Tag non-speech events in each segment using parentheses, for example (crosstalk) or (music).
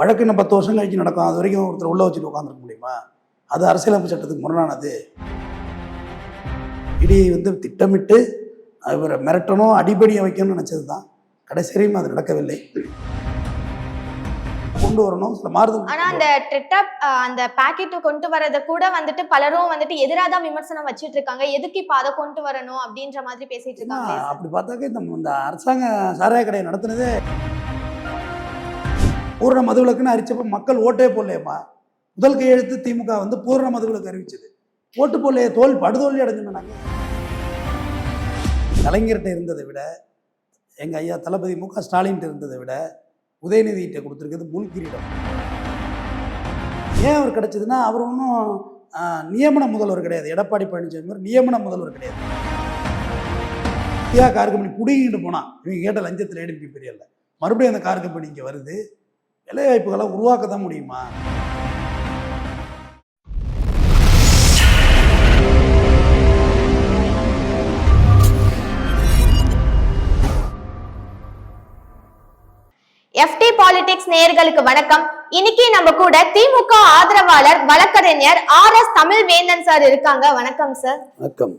வழக்கு இன்னும் பத்து வருஷம் கழிச்சு நடக்கும். அது வரைக்கும் ஒருத்தர் உள்ள வச்சுட்டு உட்காந்துருக்க முடியுமா? அது அரசியலமைப்பு சட்டத்துக்கு முரணானது. இடி வந்து திட்டமிட்டு அவரை மிரட்டணும் அடிபடியை வைக்கணும்னு நினச்சது தான் கடைசி வரையும் அது நடக்கவில்லை. கொண்டு வரணும். சில மாறுதல் ஆனா அந்த ட்ரிட்டப் அந்த பாக்கெட் கொண்டு வரத கூட வந்துட்டு பலரும் வந்துட்டு எதிராக தான் விமர்சனம் வச்சிட்டு இருக்காங்க. எதுக்கு இப்ப அதை கொண்டு வரணும் அப்படின்ற மாதிரி பேசிட்டு இருக்காங்க. அப்படி பார்த்தாக்க இந்த அரசாங்க சாராய கடையை நடத்துனதே பூரண மதுவிலக்குன்னு அறிச்சப்ப மக்கள் ஓட்டே போடலையம்மா. முதல் கையெழுத்து திமுக வந்து பூர்ண மதுவிலக்கு அறிவிச்சது. ஓட்டு போடலையே தோல் படுதோல்வி அடைஞ்சோம் நாங்கள் கலைஞர்கிட்ட இருந்ததை விட எங்கள் ஐயா தளபதி மு க ஸ்டாலின்கிட்ட இருந்ததை விட உதயநிதிகிட்ட கொடுத்துருக்கிறது முன் கிரீடம். ஏன் அவர் கிடைச்சதுன்னா அவர் ஒன்றும் நியமன முதல்வர் கிடையாது. எடப்பாடி பழனிசாமி மாதிரி நியமன முதல்வர் கிடையாது. ஐயா கார் கம்பெனி பிடிங்கிட்டு போனான். இவங்க கேட்ட லஞ்சத்தில் ஏடிபி பெரியல மறுபடியும் அந்த கார் கம்பெனி இங்கே வருது. வேலைவாய்ப்புகளை உருவாக்க தான் முடியுமா எஃப்டி பாலிடிக்ஸ் நேயர்களுக்கு வணக்கம். இன்னைக்கு நம்ம கூட திமுக ஆதரவாளர் வழக்கறிஞர் ஆர் எஸ் தமிழ் வேந்தன் சார் இருக்காங்க. வணக்கம் சார். வணக்கம்.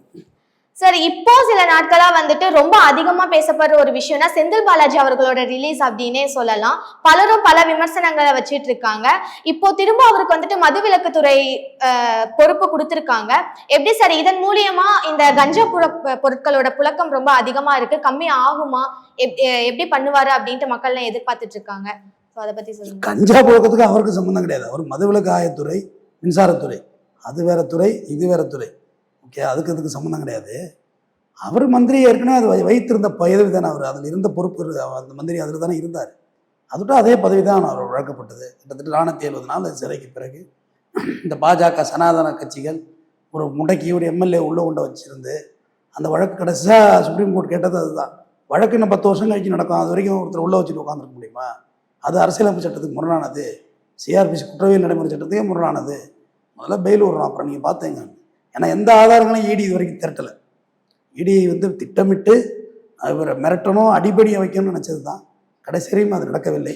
சார் இப்போ சில நாட்களா வந்துட்டு ரொம்ப அதிகமா பேசப்படுற ஒரு விஷயம்னா செந்தில் பாலாஜி அவர்களோட ரிலீஸ் அப்படின்னே சொல்லலாம். பலரும் பல விமர்சனங்களை வச்சிட்டு இருக்காங்க இப்போ திரும்ப அவருக்கு வந்துட்டு மதுவிலக்குத்துறை துறை பொறுப்பு கொடுத்துருக்காங்க. எப்படி சார் இதன் மூலியமா இந்த கஞ்சா பொருட்களோட புழக்கம் ரொம்ப அதிகமா இருக்கு கம்மி ஆகுமா? எப்- எப்படி பண்ணுவாரு அப்படின்ட்டு மக்கள்லாம் எதிர்பார்த்துட்டு இருக்காங்க ஸோ அதை பத்தி சொல்லுங்க. கஞ்சா புழக்கத்துக்கு அவருக்கு சம்மந்தம் கிடையாது. அவர் மதுவிலக்கு ஆயத்துறை மின்சாரத்துறை. அது வேற துறை இது வேற துறை. ஓகே அதுக்கு அதுக்கு சம்மந்தம் கிடையாது. அவர் மந்திரி ஏற்கனவே அது வைத்திருந்த பதவி தானே அவர் அதில் இருந்த பொறுப்பு அந்த மந்திரி அதில் தானே இருந்தார். அதுவிட்டு அதே பதவி தான் அவர் வழங்கப்பட்டது. கிட்டத்தட்ட நானூற்றி எழுபது நாள் சிறைக்கு பிறகு இந்த பாஜக சனாதன கட்சிகள் ஒரு முடக்கி ஒரு எம்எல்ஏ உள்ளே கொண்டு வச்சிருந்து அந்த வழக்கு கடைசியாக சுப்ரீம் கோர்ட் கேட்டது அதுதான். வழக்கு இன்னும் பத்து வருஷம் கழிச்சு நடக்கும். அது வரைக்கும் ஒருத்தர் உள்ளே வச்சுட்டு உட்காந்துருக்க முடியுமா? அது அரசியலமைப்பு சட்டத்துக்கு முரணானது. சிஆர்பிசி குற்றவியல் நடைமுறை சட்டத்துக்கே முரணானது. முதல்ல பெயில் விடுறோம் அப்புறம் நீங்கள் பார்த்தீங்க ஏன்னா எந்த ஆதாரங்களையும் ஈடி இது வரைக்கும் திரட்டலை. ஈடி வந்து திட்டமிட்டு அவரை மிரட்டணும் அடிபடியை வைக்கணும்னு நினச்சது தான் கடைசி வரையும் அது நடக்கவில்லை.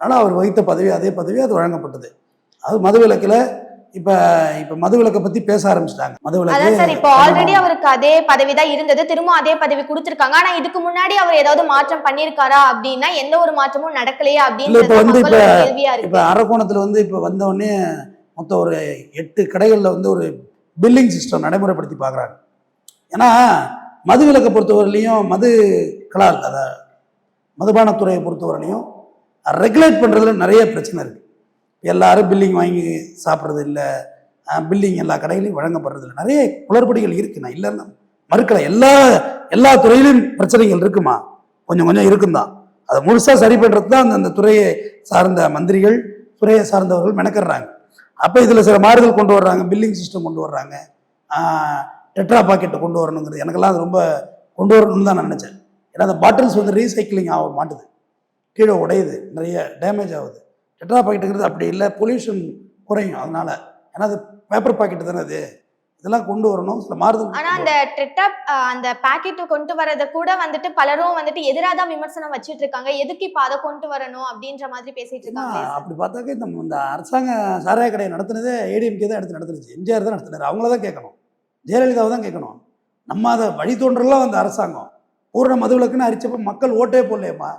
அதனால் அவர் வகித்த பதவி அதே பதவி அது வழங்கப்பட்டது. அது மதுவிலக்கில் இப்போ இப்போ மதுவிலக்கை பற்றி பேச ஆரம்பிச்சிட்டாங்க. அதான் சார் இப்போ ஆல்ரெடி மதுவிலக்கு அவருக்கு அதே பதவி தான் இருந்தது. திரும்ப அதே பதவி கொடுத்திருக்காங்க. ஆனா இதுக்கு முன்னாடி அவர் ஏதாவது மாற்றம் பண்ணிருக்காரா அப்படின்னா எந்த ஒரு மாற்றமும் நடக்கலையா இல்ல, இப்ப வந்து இப்ப- இப்போ அரக்கோணத்தில் வந்து இப்போ வந்த உடனே மொத்தம் ஒரு எட்டு கடைகளில் வந்து ஒரு பில்லிங் சிஸ்டம் நடைமுறைப்படுத்தி பார்க்குறாங்க. ஏன்னா மது விலக்கை பொறுத்தவரையிலையும் மது கலால் அதை மதுபானத்துறையை பொறுத்தவரையிலையும் ரெகுலேட் பண்ணுறதுல நிறைய பிரச்சனை இருக்குது எல்லாரும் பில்லிங் வாங்கி சாப்பிட்றது இல்லை. பில்லிங் எல்லா கடைகளையும் வழங்கப்படுறது இல்லை. நிறைய குளறுபடிகள் இருக்குது நான் இல்லைன்னு மறுக்கலை. எல்லா எல்லா துறையிலும் பிரச்சனைகள் இருக்குமா? கொஞ்சம் கொஞ்சம் இருக்குந்தான் அதை முழுசாக சரி பண்ணுறது தான் அந்த அந்த துறையை சார்ந்த மந்திரிகள் துறையை சார்ந்தவர்கள் மெனக்கிறாங்க அப்போ இதில் சில மாறுதல் கொண்டு வர்றாங்க பில்லிங் சிஸ்டம் கொண்டு வர்றாங்க. டெட்ரா பாக்கெட்டை கொண்டு வரணுங்கிறது. எனக்கெல்லாம் அது ரொம்ப கொண்டு வரணும்னு தான் நான் நினச்சேன். ஏன்னா அந்த பாட்டில்ஸ் வந்து ரீசைக்கிளிங் ஆக மாட்டுது. கீழே உடையுது நிறைய டேமேஜ் ஆகுது. டெட்ரா பாக்கெட்டுங்கிறது அப்படி இல்லை பொல்யூஷன் குறையும் அதனால். ஏன்னா அது பேப்பர் பாக்கெட்டு தானே அது. இதெல்லாம் கொண்டு வரணும். சில மாறுதல் ஆனா அந்த ட்ரிட்டப் அந்த பாக்கெட் கொண்டு வரத கூட வந்துட்டு பலரும் வந்துட்டு எதிராக தான் விமர்சனம் வச்சிட்டு இருக்காங்க. எதுக்கு இப்ப அதை கொண்டு வரணும் அப்படின்ற மாதிரி பேசிட்டு இருக்காங்க அப்படி பார்த்தாக்க இந்த இந்த அரசாங்க சாராய கடையை நடத்துனதே ஏடிஎம்கே தான் எடுத்து நடத்துனுச்சு எம்ஜிஆர் தான் நடத்தினார். அவங்கள தான் கேட்கணும். ஜெயலலிதாவை தான் கேட்கணும். நம்ம அதை வழித்தோன்றலாம் அந்த அரசாங்கம். பூரண மதுவிலக்குன்னு அறிச்சப்ப மக்கள் ஓட்டே போடலையம்மா.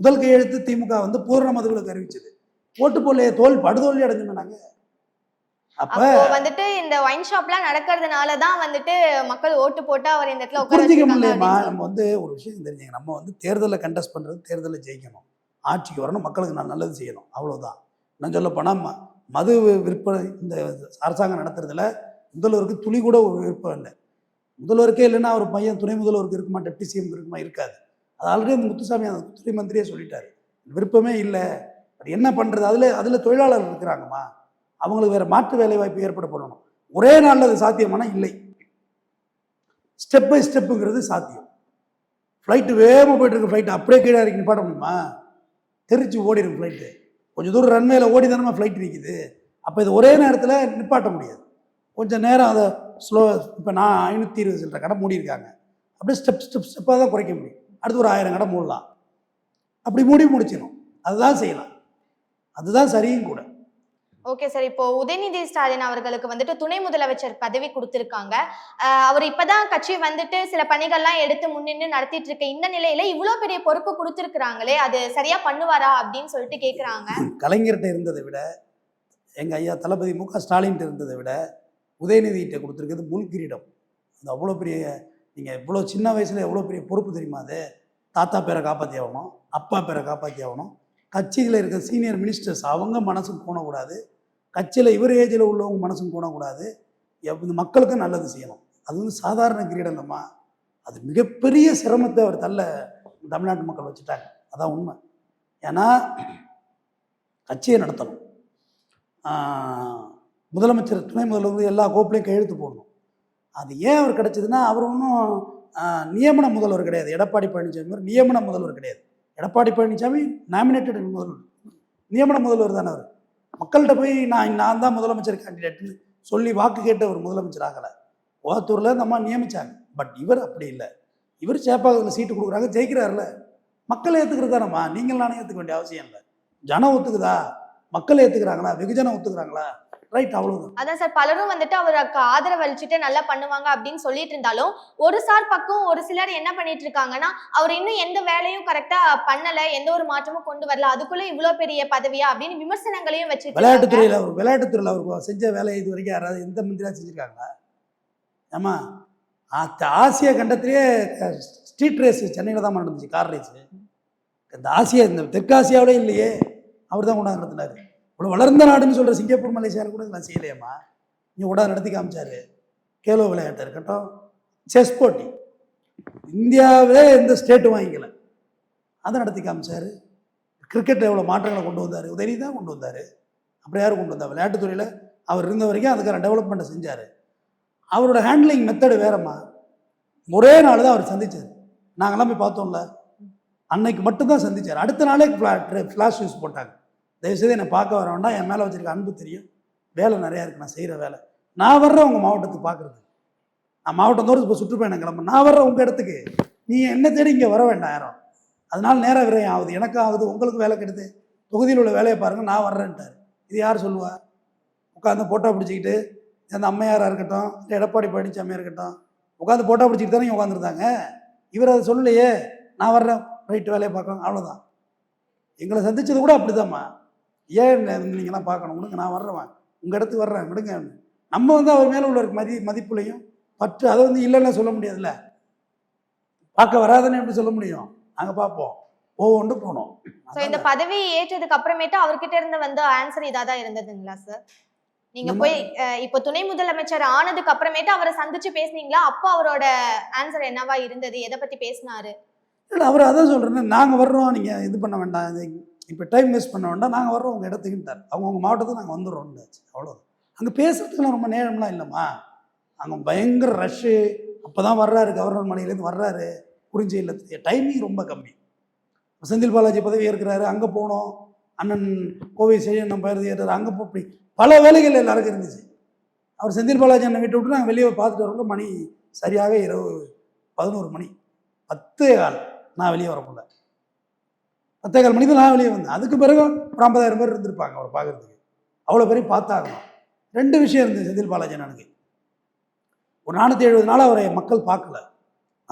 முதல் கையெழுத்து திமுக வந்து பூரண மதுவிலக்கு அறிவிச்சது. ஓட்டு போடலையே தோல் படுதோல்வி அடைஞ்சோம் நாங்க அப்ப வந்துட்டு இந்த ஒயின் ஷாப்லாம் நடக்கிறதுனால தான் வந்துட்டு மக்கள் ஓட்டு போட்டு அவர் இந்த இடத்துல புரிஞ்சிக்க அப்படின்னு நம்ம வந்து ஒரு விஷயம் தெரிஞ்சுங்க நம்ம வந்து தேர்தலில் கண்டெஸ்ட் பண்ணுறது தேர்தலில் ஜெயிக்கணும். ஆட்சிக்கு வரணும் மக்களுக்கு நான் நல்லது செய்யணும். அவ்வளவுதான். நான் சொல்ல போனால் மது விற்பனை இந்த அரசாங்கம் நடத்துறதுல முதல்வருக்கு துளி கூட ஒரு விருப்பம் இல்லை. முதல்வருக்கே இல்லைன்னா ஒரு பையன் துணை முதல்வருக்கு இருக்குமா டெப்டி சிஎம் இருக்குமா இருக்காது. அது ஆல்ரெடி முத்துசாமி அந்த துணை மந்திரியே சொல்லிட்டாரு. விருப்பமே இல்லை. அது என்ன பண்ணுறது அதில் அதில் தொழிலாளர்கள் இருக்கிறாங்கம்மா. அவங்களுக்கு வேறு மாற்று வேலை வாய்ப்பு ஏற்பட பண்ணணும் ஒரே நாளில் அது சாத்தியமான இல்லை. ஸ்டெப் பை ஸ்டெப்புங்கிறது சாத்தியம். ஃப்ளைட்டு வேகமாக போயிட்டு இருக்கு ஃப்ளைட் அப்படியே கீழே இறக்கி நிப்பாட்ட முடியுமா? தெரிச்சு ஓடிடும் ஃப்ளைட்டு கொஞ்சம் தூரம் ரன்வேல ஓடி தானே ஃப்ளைட் நிற்கிது அப்போ இது ஒரே நேரத்தில் நிப்பாட்ட முடியாது. கொஞ்சம் நேரம் அதை ஸ்லோ இப்போ நான் ஐநூற்றி இருபது சில்லற கடை மூடியிருக்காங்க அப்படியே ஸ்டெப் ஸ்டெப் ஸ்டெப்பாக தான் குறைக்க முடியும். அடுத்து ஒரு ஆயிரம் கடை மூடலாம். அப்படி மூடி முடிச்சிடும் அதுதான் செய்யலாம். அதுதான் சரியும் கூட. ஓகே சார் இப்போ உதயநிதி ஸ்டாலின் அவர்களுக்கு வந்துட்டு துணை முதலமைச்சர் பதவி கொடுத்திருக்காங்க. அவர் இப்பதான் கட்சி வந்துட்டு சில பணிகள்லாம் எடுத்து முன்னின்று நடத்திட்டு இருக்க இந்த நிலையில இவ்வளவு பெரிய பொறுப்பு கொடுத்திருக்கிறாங்களே அது சரியா பண்ணுவாரா அப்படின்னு சொல்லிட்டு கேக்குறாங்க. (laughs) கலைஞர்கிட்ட இருந்ததை விட எங்கள் ஐயா தளபதி மு க ஸ்டாலின் இருந்ததை விட உதயநிதிகிட்ட கொடுத்துருக்கிறது முள் கிரீடம். அது அவ்வளோ பெரிய நீங்கள் இவ்வளோ சின்ன வயசில் எவ்வளோ பெரிய பொறுப்பு தெரியுமா அது? தாத்தா பேரை காப்பாற்றி ஆகணும் அப்பா பேரை காப்பாற்றி ஆகணும். கட்சியில் இருக்க சீனியர் மினிஸ்டர்ஸ் அவங்க மனசுக்கு போனக்கூடாது. கட்சியில் இவர் ஏஜில் உள்ளவங்க மனசும் போடக்கூடாது இந்த மக்களுக்கும் நல்லது செய்யணும். அது வந்து சாதாரண கிரீடம் இல்லைம்மா. அது மிகப்பெரிய சிரமத்தை அவர் தள்ள தமிழ்நாட்டு மக்கள் வச்சுட்டாங்க. அதான் உண்மை. ஏன்னா கட்சியை நடத்தணும். முதலமைச்சர் துணை முதல்வர் எல்லா கோப்புலையும் கையெழுத்து போடணும். அது ஏன் அவர் கிடைச்சதுன்னா அவர் ஒன்றும் நியமன முதல்வர் கிடையாது. எடப்பாடி பழனிசாமி மாதிரி நியமன முதல்வர் கிடையாது. எடப்பாடி பழனிசாமி நாமினேட்டட் முதல்வர். நியமன முதல்வர் தானே அவர். மக்கள்கிட்ட போய் நான் நான் தான் முதலமைச்சர் கேண்டிடேட்னு சொல்லி வாக்கு கேட்டு அவர் முதலமைச்சர் ஆகலை. ஓத்தூரில் இந்த அம்மா நியமித்தாங்க பட் இவர் அப்படி இல்லை. இவர் சேப்பாக்கத்தில் சீட்டு கொடுக்குறாங்க ஜெயிக்கிறாருல. மக்கள் ஏற்றுக்கிறதானம்மா நீங்கள் நானே ஏற்றுக்க வேண்டிய அவசியம் இல்லை. ஜனம் ஒத்துக்குதா? மக்கள் ஏற்றுக்கிறாங்களா வெகுஜனம் ஒத்துக்கிறாங்களா? ரைட் அவ்வளோதான் அதான் சார் பலரும் வந்துட்டு அவருக்கு ஆதரவு அளிச்சுட்டு நல்லா பண்ணுவாங்க அப்படின்னு சொல்லிட்டு இருந்தாலும் ஒரு சார் பக்கம் ஒரு சிலர் என்ன பண்ணிட்டு இருக்காங்கன்னா அவர் இன்னும் எந்த வேலையும் கரெக்டா பண்ணல எந்த ஒரு மாற்றமும் கொண்டு வரல அதுக்குள்ள இவ்வளவு பெரிய பதவியா அப்படின்னு விமர்சனங்களையும் இருக்காங்க. விளையாட்டுத்துறையில் அவர் விளையாட்டுத்துறையில் அவருக்கு செஞ்ச வேலையை இது வரைக்கும் யாராவது எந்த மந்திரியா செஞ்சுருக்காங்களா? ஆமா ஆ- ஆசிய கண்டத்திலேயே ஸ்ட்ரீட் ரேஸ் சென்னையில் தான் நடந்துச்சு கார் ரேஸ் இந்த ஆசியா இந்த தெற்காசியாவிலே இல்லையே அவர் தான் கொண்டாந்து நடத்தினாரு. இவ்வளோ வளர்ந்த நாடுன்னு சொல்கிற சிங்கப்பூர் மலேசியாவில் கூட நான் செய்யலையம்மா. நீ கூட நடத்தி காமிச்சாரு. கேலோ விளையாட்டு இருக்கட்டும் செஸ் போட்டி. இந்தியாவிலே எந்த ஸ்டேட்டும் வாங்கிக்கல. அதை நடத்தி காமிச்சார். கிரிக்கெட்டில் எவ்வளோ மாற்றங்களை கொண்டு வந்தார்? உதயநிதி தான் கொண்டு வந்தார். அப்புறம் யார் கொண்டு வந்தார் விளையாட்டுத்துறையில் அவர் இருந்த வரைக்கும் அதுக்கான டெவலப்மெண்ட்டை செஞ்சார். அவரோட ஹேண்ட்லிங் மெத்தடு வேறம்மா. ஒரே நாள் தான் அவர் சந்தித்தார் நாங்களாம் போய் பார்த்தோம்ல. அன்னைக்கு மட்டும்தான் சந்தித்தார் அடுத்த நாளே ஃப்ளாஷ் யூஸ் போட்டாங்க. தயவுசெய்து என்னை பார்க்க வர வேண்டாம். என் மேலே வச்சுருக்க அன்பு தெரியும். வேலை நிறையா இருக்குது நான் செய்கிற வேலை. நான் வர்றேன் உங்கள் மாவட்டத்துக்கு பார்க்குறது நான் மாவட்டம் தோறும் இப்போ சுற்றுப்பயணம் கிளம்ப நான் வர்றேன் உங்கள் இடத்துக்கு. நீ என்ன தேடி இங்கே வர வேண்டாம் யாரும். அதனால நேர விரயம் ஆகுது. எனக்கும் ஆகுது. உங்களுக்கு வேலை கெடுது. தொகுதியில் உள்ள வேலையை பாருங்கள் நான் வர்றேன்ட்டார். இது யார் சொல்லுவா? உட்காந்து ஃபோட்டோ பிடிச்சிக்கிட்டு அந்த அம்மையாராக இருக்கட்டும் இல்லை எடப்பாடி பழனிசாமியாக இருக்கட்டும் உட்காந்து ஃபோட்டோ பிடிச்சிக்கிட்டு தானே உட்காந்துருந்தாங்க இவர் அதை சொல்லலையே. நான் வர்றேன். ரைட்டு வேலையை பார்க்கணும் அவ்வளோதான் எங்களை சந்திச்சது கூட அப்படிதாம்மா. ஏன் நீங்களாம் பார்க்கணும்? விடுங்க நான் வர்றேன் உங்கள் இடத்துக்கு வர்றேன் விடுங்க. நம்ம வந்து அவர் மேலே உள்ள மதி மதிப்புலையும் பற்று அதை வந்து இல்லைன்னா சொல்ல முடியாதுல்ல? பார்க்க வராதுன்னு எப்படி சொல்ல முடியும்? நாங்கள் பார்ப்போம். ஒவ்வொன்று போனோம். சோ இந்த பதவி ஏற்றதுக்கு அப்புறமேட்டு அவர்கிட்ட இருந்து வந்த ஆன்சர் இதா தான் இருந்ததுங்களா சார் நீங்க போய் இப்போ துணை முதலமைச்சர் ஆனதுக்கு அப்புறமேட்டு அவரை சந்திச்சு பேசுனீங்களா? அப்போ அவரோட ஆன்சர் என்னவா இருந்தது? எதை பத்தி பேசினாரு? இல்லை அவர் அதான் சொல்கிறேன் நாங்கள் வர்றோம் நீங்கள் இது பண்ண வேண்டாம் இப்போ டைம் வேஸ்ட் பண்ண வேண்டாம். நாங்கள் வர்றோம் உங்கள் இடத்துக்குன்ட்டார் அவங்க உங்கள் மாவட்டத்துக்கு நாங்கள் வந்துடுறோம்னாச்சு அவ்வளோ அங்கே பேசுகிறதுக்குலாம் ரொம்ப நேரம்லாம் இல்லைம்மா. அங்கே பயங்கர ரஷ்ஷு அப்போ தான் வர்றாரு கவர்னர் மலையிலேருந்து வர்றாரு. குறிஞ்சி இல்லத்துக்கு டைமிங் ரொம்ப கம்மி. செந்தில் பாலாஜி பதவி ஏற்கிறாரு அங்கே போனோம். அண்ணன் கோவை செழியண்ணன் பயிர் ஏற்றாரு அங்கே போய் பல வேலைகள் எல்லாருக்கும் இருந்துச்சு. அவர் செந்தில் பாலாஜி அண்ணன் விட்டு விட்டு நாங்கள் வெளியே பார்த்துட்டு வரக்குள்ள மணி சரியாக இரவு பதினோரு மணி. பத்தே கால். நான் வெளியே வரக்குள்ள பத்தே கால் மணிக்கு நான் வெளியே வந்தேன். அதுக்கு பிறகு ஒரு ஐம்பதாயிரம் பேர் இருந்திருப்பாங்க அவரை பார்க்கறதுக்கு. அவ்வளோ பேரையும் பார்த்தாகணும். ரெண்டு விஷயம் இருந்தது செந்தில் பாலாஜி அண்ணனுக்கு. ஒரு நானூற்றி எழுபது நாள் அவரை மக்கள் பார்க்கல.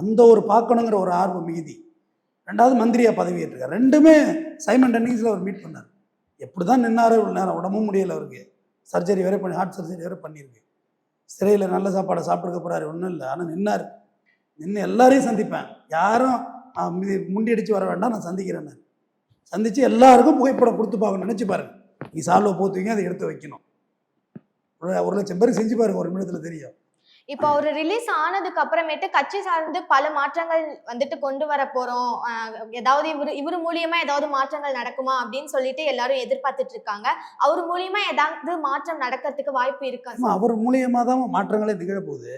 அந்த ஒரு பார்க்கணுங்கிற ஒரு ஆர்வம் மீதி ரெண்டாவது மந்திரியாக பதவி ஏற்றிருக்கார். ரெண்டுமே சைமன் டென்னிங்ஸில் அவர் மீட் பண்ணார். எப்படி தான் நின்னாரு இவ்வளோ நேரம் உடம்பும் முடியலை அவருக்கு. சர்ஜரி வேறு பண்ணி ஹார்ட் சர்ஜரி வேறு பண்ணியிருக்கு. சிறையில் நல்ல சாப்பாடை சாப்பிட்டுக்க போகிறாரு ஒன்றும் இல்லை. ஆனால் நின்னார். நின்று எல்லாரையும் சந்திப்பேன். யாரும் மீதி முண்டி அடித்து வர வேண்டாம் நான் சந்திக்கிறேன் சந்தித்து எல்லாருக்கும் புகைப்படம் கொடுத்து பார்க்கணும் நினச்சி பாருங்க. நீ சால்வை போத்துவீங்க அதை எடுத்து வைக்கணும். ஒரு லட்சம் பேருக்கு செஞ்சு பாருங்க ஒரு நிமிடத்தில் தெரியும். இப்போ அவர் ரிலீஸ் ஆனதுக்கு அப்புறமேட்டு கட்சி சார்ந்து பல மாற்றங்கள் வந்துட்டு கொண்டு வர போறோம். ஏதாவது இவரு இவர் மூலியமா ஏதாவது மாற்றங்கள் நடக்குமா அப்படின்னு சொல்லிட்டு எல்லாரும் எதிர்பார்த்துட்டு இருக்காங்க. அவர் மூலியமா ஏதாவது மாற்றம் நடக்கிறதுக்கு வாய்ப்பு இருக்கா அவர் மூலியமாக தான் மாற்றங்களே நிகழப்போகுது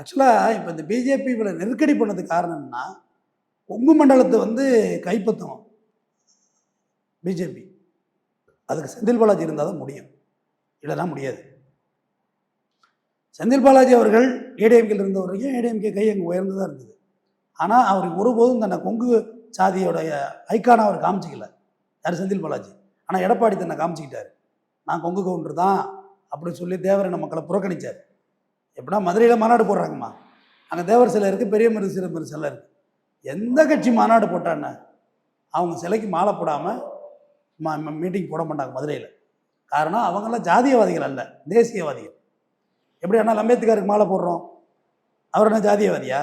ஆக்சுவலாக இப்போ இந்த பிஜேபி இவ்வளோ நெருக்கடி பண்ணதுக்கு காரணம் என்னன்னா கொங்கு மண்டலத்தை வந்து கைப்பற்றணும். பிஜேபி. அதுக்கு செந்தில் பாலாஜி இருந்தால் தான் முடியும். இல்லைன்னா முடியாது. செந்தில் பாலாஜி அவர்கள் ஏடிஎம்கேல இருந்த வரைக்கும் ஏடிஎம்கே கை அங்கே உயர்ந்து தான் இருந்தது. ஆனால் அவர் ஒருபோதும் தன்னை கொங்கு சாதியோடைய ஐக்கான அவர் காமிச்சிக்கல. யார்? செந்தில் பாலாஜி. ஆனால் எடப்பாடி தன்னை காமிச்சிக்கிட்டார். நான் கொங்கு கவுண்டர் தான் அப்படின்னு சொல்லி தேவரின மக்களை புறக்கணித்தார் எப்படின்னா மதுரையில் மாநாடு போடுறாங்கம்மா. அங்கே தேவர் சிலை இருக்குது பெரிய மரு சிறு மரு சிலை இருக்குது எந்த கட்சி மாநாடு போட்டான்னு அவங்க சிலைக்கு மாலை போடாமல் மீட்டிங் போட மாட்டாங்க மதுரையில். காரணம் அவங்கெல்லாம் ஜாதியவாதிகள் அல்ல தேசியவாதிகள். எப்படி அண்ணா அம்பேத்கருக்கு மாலை போடுறோம். அவர் என்ன ஜாதியவாதியா?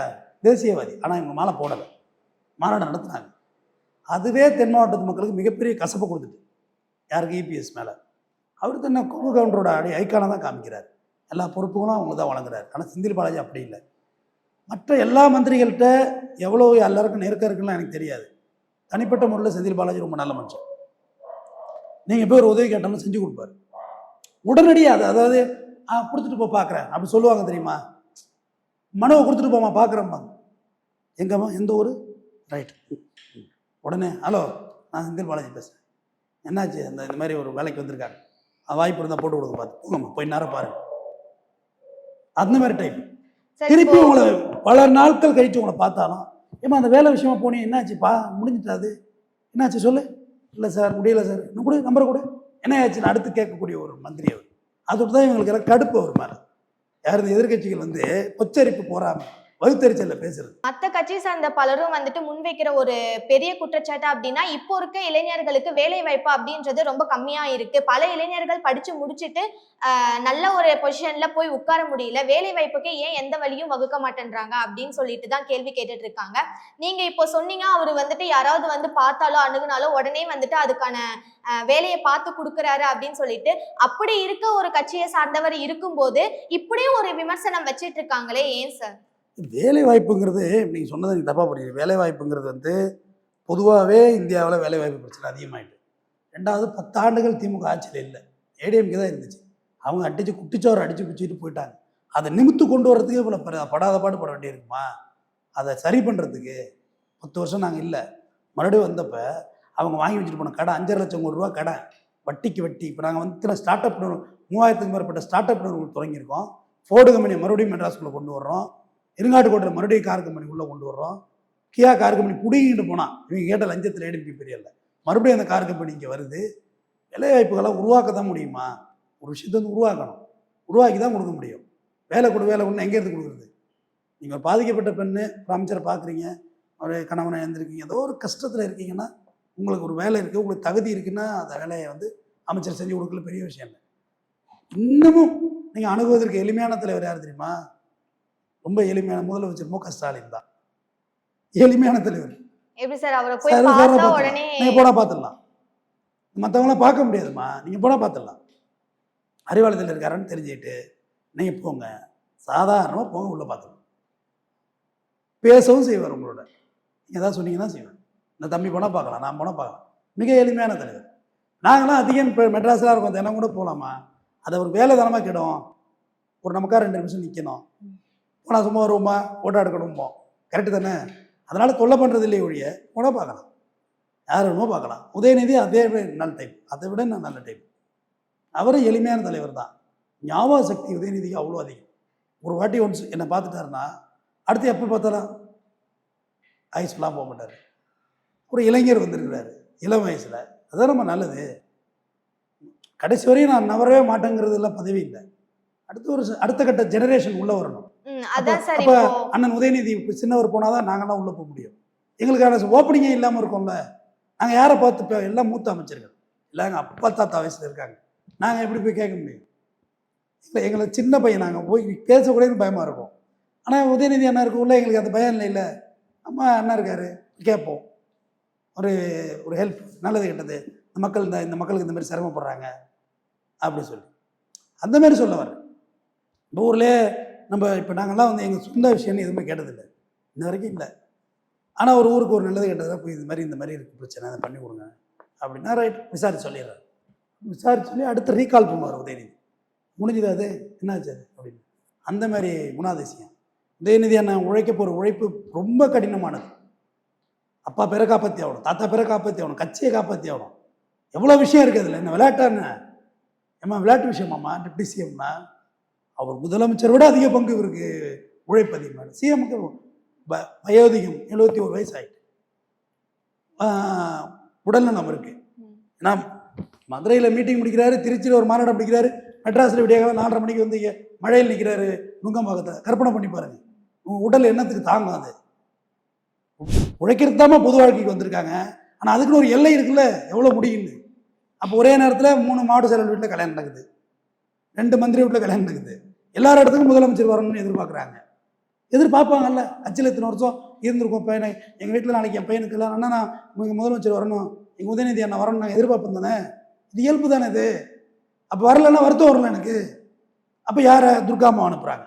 தேசியவாதி. ஆனால் இவங்க மாலை போடலை. மாநாடு நடத்துனாங்க. அதுவே தென் மாவட்டத்து மக்களுக்கு மிகப்பெரிய கசப்பை கொடுத்துட்டு யாருக்கு? இபிஎஸ் மேலே. அவர் தன்னை கொங்கு கவுண்டரோட அடி ஐக்கானை தான் காமிக்கிறார். எல்லா பொறுப்புகளும் அவங்க தான் வழங்குறாரு. ஆனால் செந்தில் பாலாஜி அப்படி இல்லை. மற்ற எல்லா மந்திரிகள்கிட்ட எவ்வளோ எல்லாருக்கும் நெருக்கம் இருக்குன்னு எனக்கு தெரியாது. தனிப்பட்ட முறையில் செந்தில் பாலாஜி ரொம்ப நல்ல மனுஷன். நீங்கள் போய் ஒரு உதவி கேட்டாலும் செஞ்சு கொடுப்பாரு. உடனடியாக அது அதாவது ஆ கொடுத்துட்டு போ பார்க்குறேன் அப்படி சொல்லுவாங்க தெரியுமா? மனுவை கொடுத்துட்டு போமா பார்க்குறேம்மா எங்கம்மா எந்த ஊர்? ரைட் உடனே ஹலோ நான் செந்தில் பாலாஜி பேசுகிறேன் என்னாச்சு? அந்த இந்த மாதிரி ஒரு வேலைக்கு வந்திருக்காங்க அது வாய்ப்பு இருந்தால் போட்டு கொடுக்க பார்த்து போங்கம்மா போய் நேரம் பாருங்க. அந்த மாதிரி சார் திருப்பி உங்களை பல நாட்கள் கழிச்சு உங்களை பார்த்தாலும் ஏமா அந்த வேலை விஷயமா போனீங்க என்னாச்சுப்பா? முடிஞ்சிட்டா அது? என்னாச்சு சொல்லு. இல்லை சார் முடியல சார். இன்னும் கூட நம்பரை கூட. என்ன ஆச்சுன்னு அடுத்து கேட்கக்கூடிய ஒரு மந்திரி அவர். அதோட தான் இவங்களுக்கு எல்லாம் கடுப்பு அவர் மேலே யார் இந்த எதிர்க்கட்சிகள் வந்து பொச்சரிப்பு போகாமல் வகுத்தறிச்சல்ல பேசுறது. மத்த கட்சி சார்ந்த பலரும் வந்துட்டு முன்வைக்கிற ஒரு பெரிய குற்றச்சாட்டு அப்படின்னா இப்போ இருக்க இளைஞர்களுக்கு வேலை வாய்ப்பு அப்படின்றது ரொம்ப கம்மியா இருக்கு. பல இளைஞர்கள் படிச்சு முடிச்சுட்டு நல்ல ஒரு பொசிஷன்ல போய் உட்கார முடியல. வேலை வாய்ப்புக்கு ஏன் எந்த வழியும் வகுக்க மாட்டேன்றாங்க அப்படின்னு சொல்லிட்டு தான் கேள்வி கேட்டுட்டு இருக்காங்க. நீங்க இப்போ சொன்னீங்க அவர் வந்துட்டு யாராவது வந்து பார்த்தாலோ அணுகுனாலோ உடனே வந்துட்டு அதுக்கான வேலையை பார்த்து கொடுக்குறாரு அப்படின்னு சொல்லிட்டு அப்படி இருக்க ஒரு கட்சியை சார்ந்தவர் இருக்கும்போது இப்படியும் ஒரு விமர்சனம் வச்சிட்டு இருக்காங்களே ஏன் சார்? வேலை வாய்ப்புங்கிறது நீங்கள் சொன்னது நீங்கள் தப்பாக புரியுது வேலை வாய்ப்புங்கிறது வந்து பொதுவாகவே இந்தியாவில் வேலை வாய்ப்பு பிரச்சனை அதிகமாகிட்டு ரெண்டாவது பத்தாண்டுகள் திமுக ஆட்சியில் இல்லை. ஏடிஎம்கே தான் இருந்துச்சு. அவங்க அடித்து குட்டிச்சோறு அடித்து பிடிச்சிட்டு போயிட்டாங்க. அதை நிமித்து கொண்டு வரதுக்கு இவ்வளோ படாத பாடு பட வேண்டியிருக்குமா அதை சரி பண்ணுறதுக்கு பத்து வருஷம் நாங்கள் இல்லை. மறுபடியும் வந்தப்போ அவங்க வாங்கி வச்சுட்டு போன கடை அஞ்சரை லட்சம் கோடி ரூபா கடை. வட்டிக்கு வட்டி. இப்போ நாங்கள் வந்து இத்தனை ஸ்டார்ட் அப் மூவாயிரத்துக்கு மேற்பட்ட ஸ்டார்ட் அப் நிறுவனங்கள் தொடங்கியிருக்கோம். ஃபோர்டு கம்பெனியை மறுபடியும் மெட்ராஸ்குள்ளே கொண்டு வர்றோம். இருங்காட்டுக்கோட்டையில் மறுபடியும் கார் கம்பெனி உள்ளே கொண்டு வர்றோம். கியா கார் கம்பெனி பிடிங்கிட்டு போனான் இவங்க கேட்ட லஞ்சத்தில் ஏடிபி பெரியல? மறுபடியும் அந்த கார் கம்பெனி இங்கே வருது. வேலைவாய்ப்புகளை உருவாக்க தான் முடியுமா? ஒரு விஷயத்தை வந்து உருவாக்கணும். உருவாக்கி தான் கொடுக்க முடியும். வேலை கொடு வேலை கொண்டு எங்கேருந்து கொடுக்குறது? நீங்கள் ஒரு பாதிக்கப்பட்ட பெண்ணு ஒரு அமைச்சரை பார்க்குறீங்க ஒரு கணவனை எழுந்திருக்கீங்க ஏதோ ஒரு கஷ்டத்தில் இருக்கீங்கன்னா உங்களுக்கு ஒரு வேலை இருக்குது உங்களுக்கு தகுதி இருக்குன்னா அந்த வேலையை வந்து அமைச்சர் செஞ்சு கொடுக்கல பெரிய விஷயம் இல்லை. இன்னமும் நீங்கள் அணுகுவதற்கு எளிமையான தலைவர் யார் தெரியுமா? ரொம்ப எளிமையான முதலமைச்சர் மு க ஸ்டாலின் தான். எளிமையான தலைவர். எப்படி சார் அவரை போய் பார்த்தா. உடனே நீங்கள் போனால் பார்த்துடலாம். மற்றவங்களாம் பார்க்க முடியாதும்மா. நீங்கள் போனால் பார்த்துடலாம். அறிவாலயத்தில் இருக்காருன்னு தெரிஞ்சுக்கிட்டு நீங்கள் போங்க. சாதாரணமாக போங்க உள்ளே பார்த்துக்கலாம். பேசவும் செய்வார் உங்களோட. நீங்கள் ஏதாவது சொன்னீங்கன்னா செய்வேன் இந்த தம்பி போனால் பார்க்கலாம் நான் போனால் பார்க்கலாம். மிக எளிமையான தலைவர். நாங்களாம் அதிகம் இப்போ மெட்ராஸில் இருக்கோம் தினம் கூட போகலாமா அதை ஒரு வேலை தானமாக கிடும். ஒரு நமக்கா ரெண்டு நிமிஷம் நிற்கணும் போனால் சும்மா வருவோமா? ஃபோட்டோ எடுக்கணுமோ? கரெக்டு தானே? அதனால் தொல்லை பண்ணுறது இல்லையே ஒழிய போனால் பார்க்கலாம். யார் வேணுமோ பார்க்கலாம். உதயநிதி அதே நல்ல டைப் அதை விட நான் நல்ல டைப் அவரும் எளிமையான தலைவர் தான். ஞாபக சக்தி உதயநிதிக்கு அவ்வளோ அதிகம். ஒரு வாட்டி ஒன்ஸ் என்னை பார்த்துட்டாருன்னா அடுத்து எப்போ பார்த்தாலும் ஆயுஸ் ஃபுல்லாக போக மாட்டார். ஒரு இளைஞர் வந்திருக்கிறாரு இளம் வயசில். அதுதான் ரொம்ப நல்லது. கடைசி வரையும் நான் நவரவே மாட்டேங்கிறதெல்லாம் பதவி இல்லை. அடுத்த ஒரு அடுத்த கட்ட ஜெனரேஷன் உள்ளே வரணும். அப்போ அண்ணன் உதயநிதி இப்போ சின்னவர் போனால் தான் நாங்களாம் உள்ளே போக முடியும். எங்களுக்கான ஓப்பனிங்கே இல்லாமல் இருக்கோம்ல. நாங்கள் யாரை பார்த்து எல்லாம் மூத்த அமைச்சர்கள். இல்லை எங்கள் அப்பா தாத்தா வயசில் இருக்காங்க. நாங்கள் எப்படி போய் கேட்க முடியும்? இல்லை எங்களை சின்ன பையன் நாங்கள் போய் பேசக்கூடன்னு பயமாக இருக்கும். ஆனால் உதயநிதி அண்ணா இருக்குள்ள எங்களுக்கு அந்த பயம் இல்லை இல்லை அம்மா அண்ணா இருக்காரு. கேட்போம். ஒரு ஒரு ஹெல்ப் நல்லது கெட்டது. இந்த மக்கள் இந்த இந்த மக்களுக்கு இந்த மாதிரி சிரமப்படுறாங்க. அப்படி சொல்லி. அந்த மாதிரி சொல்ல வரேன் இப்போ ஊர்லேயே நம்ம இப்போ நாங்கள்லாம் வந்து எங்கள் சொந்த விஷயம்னு எதுவுமே கேட்டதில்லை. இன்ன வரைக்கும் இல்லை. ஆனால் ஒரு ஊருக்கு ஒரு நல்லது கெட்டதாக போய் இது மாதிரி இந்த மாதிரி இருக்குது பிரச்சனை அதை பண்ணி கொடுங்க. அப்படின்னா ரைட். விசாரிச்சு சொல்லிடுறாரு. விசாரிச்சு சொல்லி அடுத்து ரீகால் பண்ணுவார் உதயநிதி. முடிஞ்சது அது என்னாச்சு அது? அப்படின்னு. அந்த மாதிரி குணாதிசயம். உதயநிதி அண்ணன் உழைக்க போகிற உழைப்பு ரொம்ப கடினமானது. அப்பா பேரை காப்பாற்றி ஆகணும் தாத்தா பேரை காப்பாற்றி ஆகணும் கட்சியை காப்பாற்றி ஆகணும். எவ்வளோ விஷயம் இருக்குது அதில் என்ன விளையாட்டான்னு ஏம்மா விளையாட்டு விஷயமாம்மா? டிப்டி சிஎம்னா அவர் முதலமைச்சர் விட அதிக பங்கு இவருக்கு உழைப்பு அதிகமாக சிஎம்க்கு ப வயோதிகம் எழுபத்தி ஒரு வயசு ஆகிட்டு உடல்நலம் இருக்கு ஏன்னா மதுரையில் மீட்டிங் முடிக்கிறாரு திருச்சியில் ஒரு மாநாடு முடிக்கிறாரு மெட்ராஸில் விடியாக நாலரை மணிக்கு வந்து மழையில் நிற்கிறாரு நுங்கம்பாக்கத்தை கற்பனை பண்ணி பாருங்க. உங்க உடல் எண்ணத்துக்கு தாங்கும் அது? உழைக்கிறது தாம்மா பொது வாழ்க்கைக்கு வந்திருக்காங்க. ஆனால் அதுக்குன்னு ஒரு எல்லை இருக்குல்ல எவ்வளோ முடியும்னு. அப்போ ஒரே நேரத்தில் மூணு மாவட்ட செயலர் வீட்டில் கல்யாணம் நடக்குது. ரெண்டு மந்திரி வீட்டில் கல்யாணம் நடக்குது. எல்லார் இடத்துக்கும் முதலமைச்சர் வரணும்னு எதிர்பார்க்குறாங்க. எதிர்பார்ப்பாங்கல்ல அச்சில் இத்தனை வருஷம் இருந்திருக்கோம் பையனை. எங்கள் வீட்டில் நாளைக்கு என் பையனுக்கு இல்லை அண்ணா நான் இங்கே முதலமைச்சர் வரணும். எங்கள் உதயநிதி அண்ணா வரணும் நாங்கள் எதிர்பார்ப்போம் தானே? இது இயல்பு தானே இது? அப்போ வரலன்னா வருத்தம் வரல எனக்கு. அப்போ யாரை? துர்காமா அனுப்புகிறாங்க